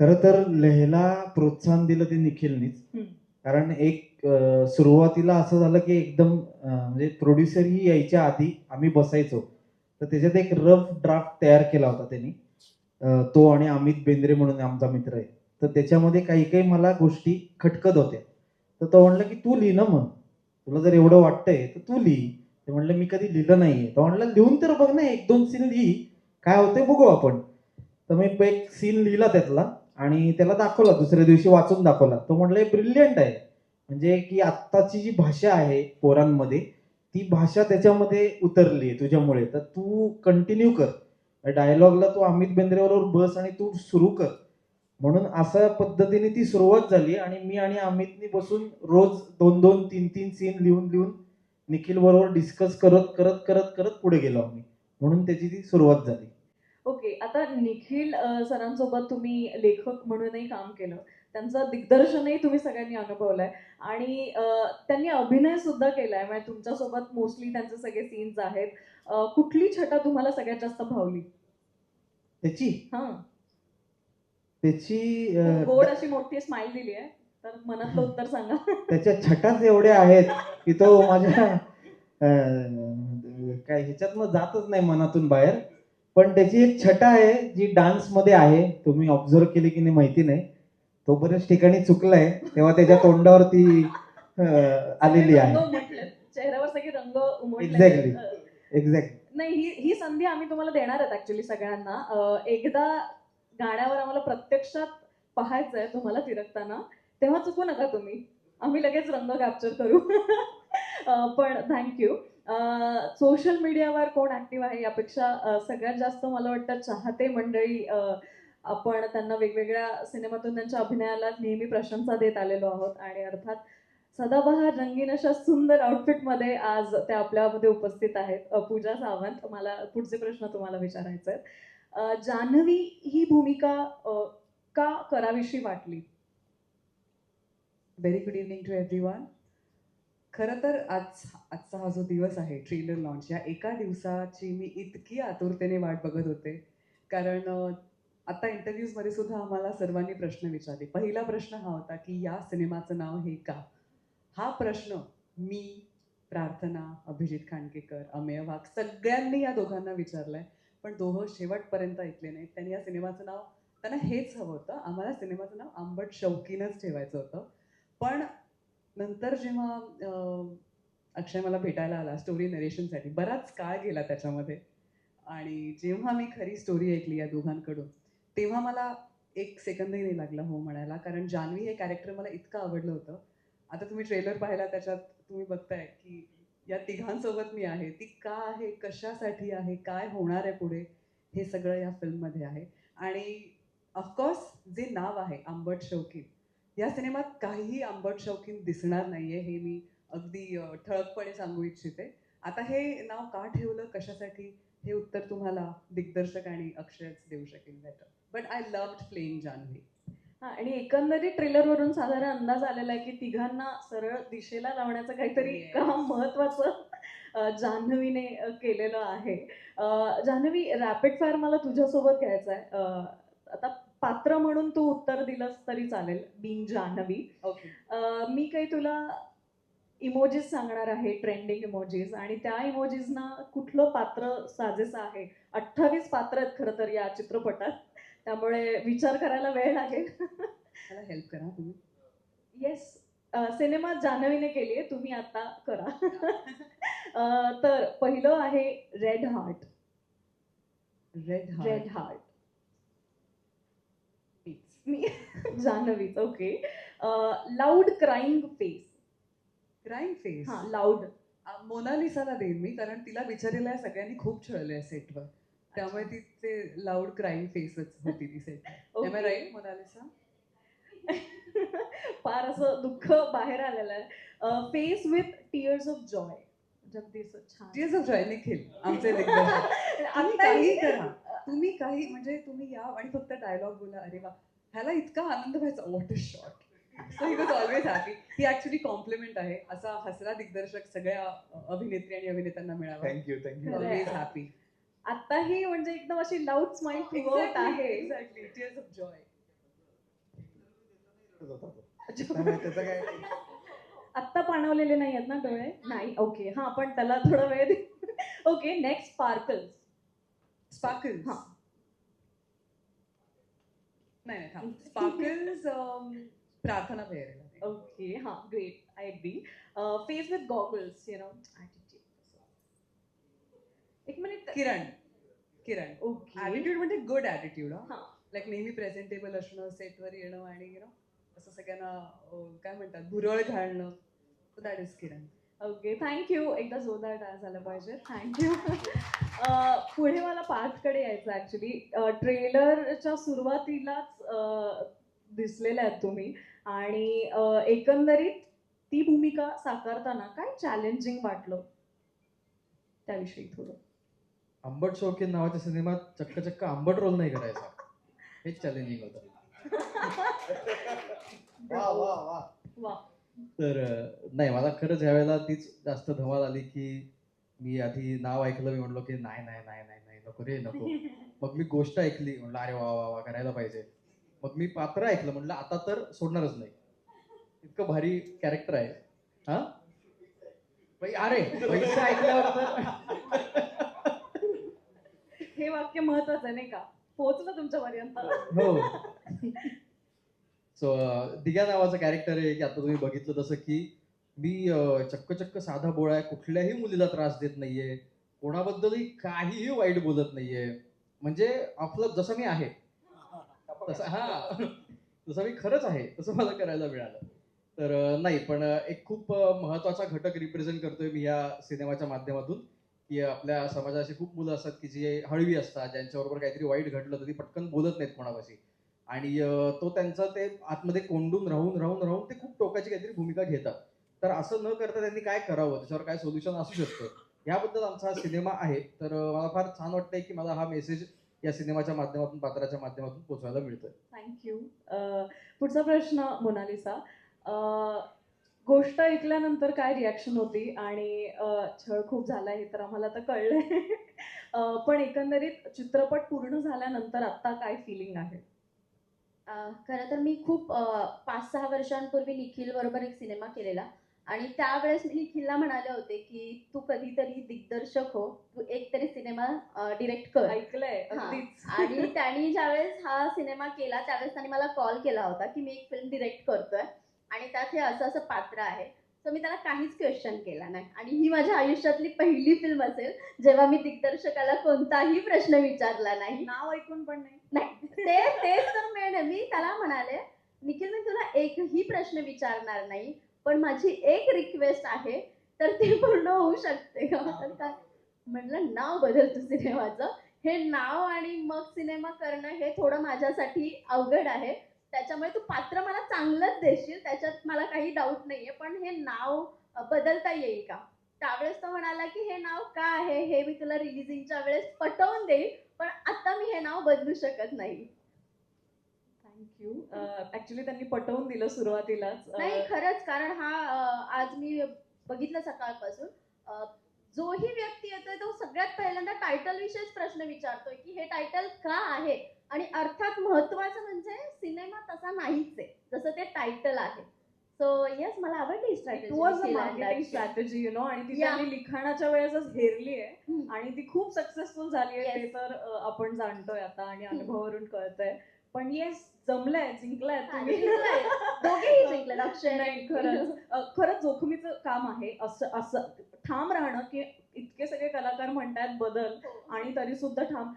खर तर लेहला प्रोत्साहन दिलं ते निखिलनीच. कारण एक सुरुवातीला असं झालं की एकदम म्हणजे प्रोड्युसर ही यायच्या आधी आम्ही बसायचो. तर त्याच्यात एक रफ ड्राफ्ट तयार केला होता त्यांनी. तो आणि अमित बेंद्रे म्हणून आमचा मित्र आहे. तर त्याच्यामध्ये काही काही मला गोष्टी खटकत होत्या. तर तो म्हणलं की तू लिहि ना मग. तुला जर एवढं वाटतंय तर तू लिही. ते म्हणलं मी कधी लिहिलं नाहीये. तो म्हणलं लिहून तर बघ ना एक दोन सीन लिही. काय होतंय बघू आपण. तर मी एक सीन लिहिला त्यातला. आणि त्याला दाखवला दुसऱ्या दिवशी वाचून दाखवला. तो म्हटलं ब्रिलियंट आहे. म्हणजे की आत्ताची जी भाषा आहे पोरांमध्ये ती भाषा त्याच्यामध्ये उतरली आहे तुझ्यामुळे. तर तू कंटिन्यू कर. डायलॉगला तू अमित बेंद्रेबरोबर बस आणि तू सुरू कर. म्हणून अशा पद्धतीने ती सुरुवात झाली आणि मी आणि अमितनी बसून रोज दोन दोन तीन तीन सीन लिहून लिहून निखिल बरोबर डिस्कस करत करत करत करत पुढे गेलो आम्ही. म्हणून त्याची ती सुरुवात झाली. ओके आता निखिल सरांसोबत तुम्ही लेखक म्हणूनही काम केलं. त्यांचं दिग्दर्शनही तुम्ही सगळ्यांनी अनुभवलंय. आणि त्यांनी अभिनय सुद्धा केलाय. म्हणजे तुमच्यासोबत मोस्टली त्यांचे सगळे सीन्स आहेत. कुठली छटा तुम्हाला सगळ्यात जास्त भावली? त्याची? हा. त्याची गोड अशी मोठी स्माइल दिली आहे तर मनातलं उत्तर सांगा. त्याच्या छटाच एवढ्या आहेत की तो माझ्या काय ह्याच्यातनं जातच नाही मनातून बाहेर. पण त्याची एक छटा आहे जी डान्समध्ये आहे तुम्ही ऑब्झर्व केली की नाही माहिती नाही. तो बऱ्याच ठिकाणी चुकलाय तेव्हा त्याच्या तोंडावरती अं, आलेली आहे. चेहऱ्यावर सगळे रंग उमटले. Exactly. एक्झॅक्ट नाही ही ही संधी आम्ही तुम्हाला देणार आहेत ऍक्च्युली सगळ्यांना. एकदा गाण्यावर आम्हाला प्रत्यक्षात पाहायचं आहे तुम्हाला थिरकताना तेव्हा चुकू नका तुम्ही. आम्ही लगेच रंग कॅप्चर करू. पण थँक्यू सोशल मीडियावर कोण ऍक्टिव्ह आहे यापेक्षा सगळ्यात जास्त मला वाटतं चाहते मंडळी आपण त्यांना वेगवेगळ्या सिनेमातून त्यांच्या अभिनयाला नेहमी प्रशंसा देत आलेलो आहोत. आणि अर्थात सदाबहार रंगीन अशा सुंदर आउटफिटमध्ये आज त्या आपल्यामध्ये उपस्थित आहेत. पूजा सावंत मला पुढचे प्रश्न तुम्हाला विचारायचे आहेत. जान्हवी ही भूमिका का करावीशी वाटली? Very good evening to everyone खरं तर आज आजचा हा जो दिवस आहे ट्रेलर लॉन्च या एका दिवसाची मी इतकी आतुरतेने वाट बघत होते. कारण आता इंटरव्ह्यूजमध्ये सुद्धा आम्हाला सर्वांनी प्रश्न विचारले. पहिला प्रश्न हा होता की या सिनेमाचं नाव हे का? हा प्रश्न मी प्रार्थना अभिजित खांडकेकर अमेय वाघ सगळ्यांनी या दोघांना विचारलाय. पण दोघं शेवटपर्यंत ऐकले नाहीत. त्यांनी या सिनेमाचं नाव त्यांना हेच हवं होतं. आम्हाला सिनेमाचं नाव आंबट शौकीनच ठेवायचं होतं. पण नंतर जेव्हा अक्षय मला भेटायला आला स्टोरी नरेशनसाठी बराच काळ गेला त्याच्यामध्ये. आणि जेव्हा मी खरी स्टोरी ऐकली या दोघांकडून तेव्हा मला एक सेकंदही नाही लागला हो म्हणायला. कारण जान्हवी हे कॅरेक्टर मला इतकं आवडलं होतं. आता तुम्ही ट्रेलर पाहिला त्याच्यात तुम्ही बघताय की या तिघांसोबत मी आहे. ती का आहे? कशासाठी आहे? काय होणार आहे पुढे? हे सगळं या फिल्ममध्ये आहे. आणि ऑफकोर्स जे नाव आहे आंबट शौकीन या सिनेमात काहीही आंबट शौकीन दिसणार नाहीये हे मी अगदी ठळकपणे सांगू इच्छिते. आता हे नाव का ठेवलं कशासाठी हे उत्तर तुम्हाला दिग्दर्शक आणि अक्षयच देऊ शकेल better but I loved playing Janhvi हा, आणि एकंदरीत ट्रेलरवरून साधारण अंदाज आलेला आहे की तिघांना सरळ दिशेला लावण्याचं काहीतरी. काम महत्वाचं जान्हवीने केलेलं आहे. जान्हवी रॅपिड फायर मला तुझ्यासोबत घ्यायचं आहे आता पात्र म्हणून तू उत्तर दिलंस तरी चालेल बिंग जान्हवी. अ, मी काही तुला इमोजीज सांगणार आहे ट्रेंडिंग इमोजीज आणि त्या इमोजीजना कुठलं पात्र साजेसं आहे? अठ्ठावीस पात्र आहेत खरं तर या चित्रपटात त्यामुळे विचार करायला वेळ लागेल. मला हेल्प करा तुम्ही. येस सिनेमा जान्हवीने केली आहे तुम्ही आता करा. अ, तर पहिलं आहे red heart red red heart मी जान्हवीच okay loud crying face crime face हा लाऊड मोनालिसाला देईन मी कारण तिला बिचारीला या सगळ्यांनी खूप छळलंय सेटवर त्यामुळे ती ते लाऊड क्राईम फेसच होती ती सेट आय राईट मोनालिसा? फार असं दुःख बाहेर आलेलं आहे. Face with tears of joy Jagdish छान. ऑफ जॉय निखिल आमचे तुम्ही काही करा. तुम्ही काही म्हणजे तुम्ही या आणि फक्त डायलॉग बोला. अरे वा. ह्याला इतका आनंद व्हायचा. What a shot so he was always happy he actually compliment आहे. असा हसरा दिग्दर्शक सगळ्या अभिनेत्री आणि अभिनेत्यांना मिळावा. Thank you thank you. ऑलवेज हॅपी आताही म्हणजे एकदम अशी लाऊड स्माइल थ्रूआउट आहे. एक्झॅक्टली टीएस ऑफ जॉय त्याचं काय? आत्ता पाणवलेले नाही आहेत ना डोळे? नाही. ओके हा पण त्याला थोडा वेळ दे. ओके नेक्स्ट स्पार्कल्स स्पार्कल्स हा. नाही नाही थांब. स्पार्कल्स प्रार्थना पेरेल ओके हा great I agree face with goggles you know एक minute Kiran Kiran. Okay attitude म्हणजे गुड ऍटिट्यूड हा. लाईक नेहमी प्रेझेंटेबल असणं सेटवर येणं आणि यु नो असं सगळ्यांना काय म्हणतात भुरळ घालणं. That is Kiran. Okay thank you एकदा जोरदार डान्स झाला पाहिजे. थँक्यू पुढे मला पार्थकडे यायचं ॲक्च्युली ट्रेलरच्या सुरुवातीलाच अं, दिसलेले आहेत तुम्ही. आणि एकंदरीत ती भूमिका साकारताना काय चॅलेंजिंग वाटलं? त्याविषयी थोडं. आंबट शौकीन नावाच्या सिनेमात चक्क चक्क आंबट रोल नाही करायचा. हेच चॅलेंजिंग होतं. वा वा वा. वा. तर नाही मला खरंच ह्यावेळेला तीच जास्त धमाल आली की मी आधी नाव ऐकलं मी म्हणलो की नाही नाही नाही नाही नाही नको रे नको. मग मी गोष्ट ऐकली म्हणलं अरे वा वा वा करायला पाहिजे. मग मी पात्र ऐकलं म्हणलं आता तर सोडणारच नाही. इतकं भारी कॅरेक्टर आहे. हा? अरे पैसे ऐकल्यावर हे वाक्य महत्वाचं आहे नाही का? पोहोचलं तुमच्यापर्यंत. हो. सो दिग्या नावाचं कॅरेक्टर आहे की आता तुम्ही बघितलं तसं की मी चक्क चक्क साधा बोळा आहे कुठल्याही मुलीला त्रास देत नाहीये कोणाबद्दलही काहीही वाईट बोलत नाहीये. म्हणजे आपलं जसं मी आहे तसं हा तसं मी खरंच आहे तसं मला करायला मिळालं. तर नाही पण एक खूप महत्त्वाचा घटक रिप्रेझेंट करतोय मी या सिनेमाच्या माध्यमातून की आपल्या समाजाची खूप मुलं असतात की जी हळवी असतात ज्यांच्याबरोबर काहीतरी वाईट घडलं तर ती पटकन बोलत नाहीत कोणापाशी. आणि तो त्यांचं ते आतमध्ये कोंडून राहून राहून राहून ते खूप टोकाची काहीतरी भूमिका घेतात. तर असं न करता त्यांनी काय करावं? त्याच्यावर काय सोल्युशन असू शकतं? याबद्दल आमचा हा सिनेमा आहे. तर मला फार छान वाटतंय की मला हा मेसेज या सिनेमाच्या माध्यमातून पात्राच्या माध्यमातून पोहोचवायला मिळतोय. थँक्यू पुढचा प्रश्न मोनालिसा. गोष्ट ऐकल्यानंतर काय रिॲक्शन होती? आणि छळ खूप झाला हे तर आम्हाला आता कळलंय. पण एकंदरीत चित्रपट पूर्ण झाल्यानंतर आत्ता काय फिलिंग आहे? खरं तर मी खूप पाच सहा वर्षांपूर्वी निखिल बरोबर एक सिनेमा केलेला. आणि त्यावेळेस मी निखिलला म्हणाले होते की तू कधीतरी दिग्दर्शक हो. तू एक तरी सिनेमा डिरेक्ट कर. ऐकलंय आणि त्यांनी ज्यावेळेस हा सिनेमा केला त्यावेळेस त्यांनी मला कॉल केला होता की मी एक फिल्म डिरेक्ट करतोय. आणि त्यात हे असं असं पात्र आहे. तर मी त्याला काहीच क्वेश्चन केला नाही. आणि ही माझ्या आयुष्यातली पहिली फिल्म असेल जेव्हा मी दिग्दर्शकाला कोणताही प्रश्न विचारला नाही. नाव ऐकून पण नाही. नाही ते तेच तर मेन आहे. मी त्याला म्हणाले निखिल मी तुला एकही प्रश्न विचारणार नाही पण माझी एक रिक्वेस्ट आहे तर ती पूर्ण होऊ शकते का? तर काय? म्हटलं नाव बदल तू सिनेमाचं. हे नाव आणि मग सिनेमा करणं हे थोडं माझ्यासाठी अवघड आहे. त्याच्यामुळे तू पात्र मला चांगलंच देशील त्याच्यात मला काही डाऊट नाहीये पण हे नाव बदलता येईल का? त्यावेळेस तो म्हणाला की हे नाव का आहे? हे मी तुला रिलिजिंगच्या वेळेस पटवून देईल पण आता मी हे नाव बदलू शकत नाही. थँक्यू ऍक्च्युली त्यांनी पटवून दिलं सुरुवातीलाच. नाही खरंच कारण हा आज मी बघितलं सकाळपासून. जोही व्यक्ती येतोय तो सगळ्यात पहिल्यांदा टायटल विषयीच प्रश्न विचारतोय की हे टायटल का आहे? आणि अर्थात महत्वाचं म्हणजे सिनेमा तसा नाहीच आहे जसं ते टायटल आहे. सो येस मला आवडली it was a marketing strategy strategy you know आणि ती. त्यांनी लिखाणाच्या वेळेसच हेरली आहे. हम्म. आणि ती खूप सक्सेसफुल झाली आहे. ते. तर आपण जाणतोय आता आणि हम्म. अनुभवावरून कळतंय. पण येस जमलंय जिंकलंय तुम्ही. दोघेही जिंकले अक्षय नाही खरंच. खरंच जोखमीचं काम आहे. असं असं ठाम राहणं की इतके सगळे कलाकार म्हणतायत बदल आणि तरी सुद्धा ठाम.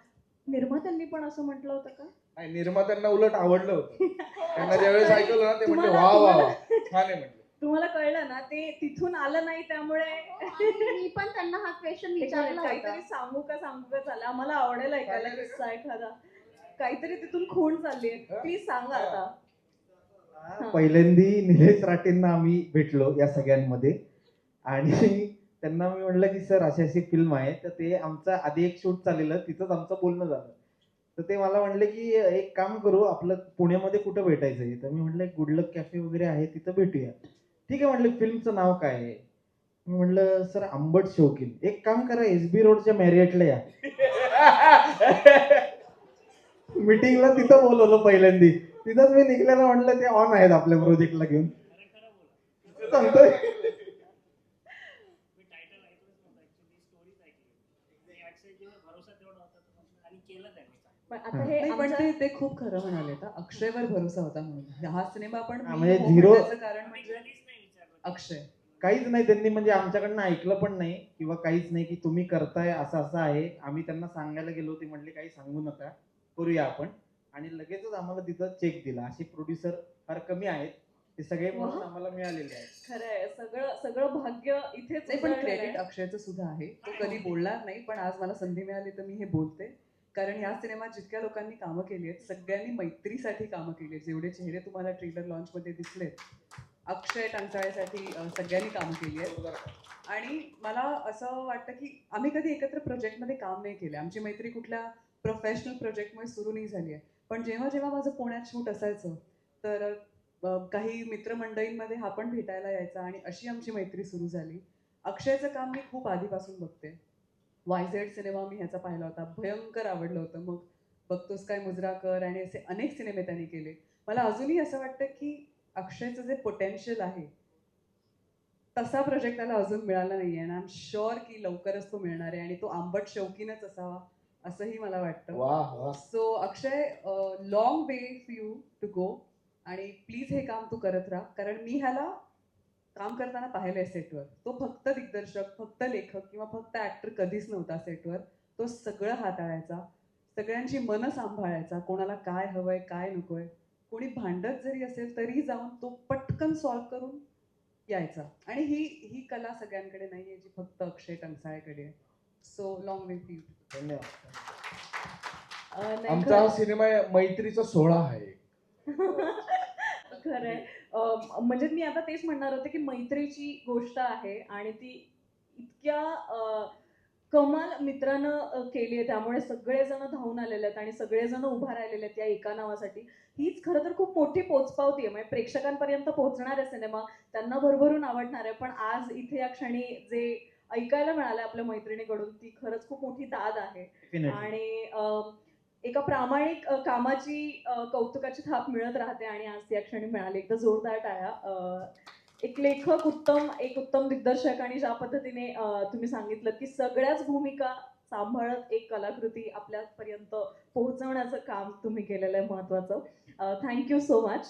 निर्मात्यांनी पण असं म्हटलं होतं का? निर्मात्यांना उलट आवडलं होतं. त्यांना ज्यावेळेस ऐकलं ना ते म्हणले तुम्हाला- वा वा छान आहे म्हटलं. तुम्हाला कळलं ना ते तिथून आलं नाही त्यामुळे. मी पण त्यांना हा क्वेश्चन विचारला होता. काहीतरी सांगू का सांगू का चाललं आम्हाला आवडेल ऐकायला. किस्सा एखादा. काहीतरी तिथून खूण चालली आहे. प्लीज सांगा आता. हा. पहिल्यांदी निलेश राटेंना आम्ही भेटलो या सगळ्यांमध्ये. आणि त्यांना मी म्हणलं की सर अशी अशी फिल्म आहे. तर ते आमचं आधी एक शूट चाललेलं तिथंच आमचं बोलणं झालं. तर ते मला म्हणले की एक काम करू आपलं पुण्यामध्ये कुठं भेटायचं आहे? तर मी म्हटलं गुडलक कॅफे वगैरे आहे तिथं भेटूया. ठीक आहे म्हटलं फिल्मचं नाव काय आहे? मी म्हटलं सर आंबट शौकीन. एक काम करा एस बी रोडच्या मॅरियटला या. मीटिंगला तिथं बोलवलं पहिल्यांदी. तिथंच मी निघल्याला म्हटलं ते ऑन आहेत आपल्या प्रोजेक्टला घेऊन. सांगतोय मी टायटल ऐकलंच नव्हतं ऍक्च्युली स्टोरीच ऐकली आणि अक्षयजीवर भरोसा तेवढा होता तर मग- आणि केलं त्यांनी चांगलं. पण आता हे. नाही पण आमच्या- ते ते खूप खरं म्हणाले आता. अक्षयवर भरोसा होता म्हणून. हा सिनेमा पण हा, म्हणजे हो म्हणण्याचं कारण म्हणजे अक्षय. काहीच नाही त्यांनी म्हणजे आमच्याकडनं ऐकलं पण नाही किंवा काहीच नाही की तुम्ही करताय असं असं आहे. आम्ही त्यांना सांगायला गेलो ते म्हटले काही सांगू नका. करूया आपण. आणि लगेचच आम्हाला तिथं चेक दिला. असे प्रोड्युसर फार कमी आहेत. ते सगळे म्हणून. आम्हाला मिळालेले आहेत. खरंय. सगळं सगळं भाग्य इथेच नाही पण उजळलेलं आहे. क्रेडिट अक्षयचं सुद्धा आहे. तो कधी बोलणार नाही पण आज मला संधी मिळाली तर मी हे बोलते. कारण या सिनेमात जितक्या लोकांनी कामं केली आहेत सगळ्यांनी मैत्रीसाठी कामं केली आहेत. जेवढे चेहरे तुम्हाला ट्रेलर लॉन्चमध्ये दिसलेत अक्षय टंचाळेसाठी सगळ्यांनी कामं केली आहेत. आणि मला असं वाटतं की आम्ही कधी एकत्र प्रोजेक्टमध्ये काम नाही केलं. आमची मैत्री कुठल्या प्रोफेशनल प्रोजेक्टमुळे सुरू नाही झाली आहे. पण जेव्हा जेव्हा माझं पुण्यात शूट असायचं तर काही मित्रमंडळींमध्ये हा पण भेटायला यायचा आणि अशी आमची मैत्री सुरू झाली. अक्षयचं काम मी खूप आधीपासून बघते. वाय झेड सिनेमा मी ह्याचा पाहिला होता भयंकर आवडलं होतं. मग बघतोस काय मुजराकर आणि असे अनेक सिनेमे त्यांनी केले. मला अजूनही असं वाटतं की अक्षयचं जे पोटेन्शियल आहे तसा प्रोजेक्ट त्याला अजून मिळाला नाही आहे आणि आय एम शुअर की लवकरच तो मिळणार आहे आणि तो आंबट शौकीनच असावा असंही मला वाटतं. So Akshay long way for you to go आणि प्लीज हे काम तू करत राहा. कारण मी ह्याला काम करताना पाहिलंय सेटवर तो फक्त दिग्दर्शक फक्त लेखक किंवा फक्त ऍक्टर कधीच नव्हता सेटवर तो सगळं हाताळायचा सगळ्यांची मनं सांभाळायचा कोणाला काय हवंय काय नकोय. कोणी भांडत जरी असेल तरी जाऊन तो पटकन सॉल्व्ह करून यायचा. आणि ही ही कला सगळ्यांकडे नाही आहे जी फक्त अक्षय टंचाळेकडे आहे. सो लॉंग वे यू धन्यवाद. आमचा हा सिनेमा मैत्रीचा सोहळा आहे खरंय. म्हणजे मी आता तेच म्हणणार होते की मैत्रीची गोष्ट आहे आणि ती इतक्या कमाल मित्रानं केली आहे. त्यामुळे सगळेजण धावून आलेले आहेत आणि सगळेजण उभा राहिलेले आहेत या एका नावासाठी. हीच खरं तर खूप मोठी पोचपावती आहे. म्हणजे प्रेक्षकांपर्यंत पोहोचणार आहे सिनेमा त्यांना भरभरून आवडणार आहे. पण आज इथे या क्षणी जे ऐकायला मिळालं आपल्या मैत्रिणीकडून ती खरंच खूप मोठी दाद आहे. आणि अं, एका प्रामाणिक कामाची कौतुकाची थाप मिळत राहते आणि आज या क्षणी मिळाली. एकदा जोरदार टाळ्या एक लेखक उत्तम एक उत्तम दिग्दर्शक आणि ज्या पद्धतीने तुम्ही सांगितलं की सगळ्याच भूमिका सांभाळत एक कलाकृती आपल्यापर्यंत पोहोचवण्याचं काम तुम्ही केलेलं आहे महत्वाचं थँक्यू सो मच.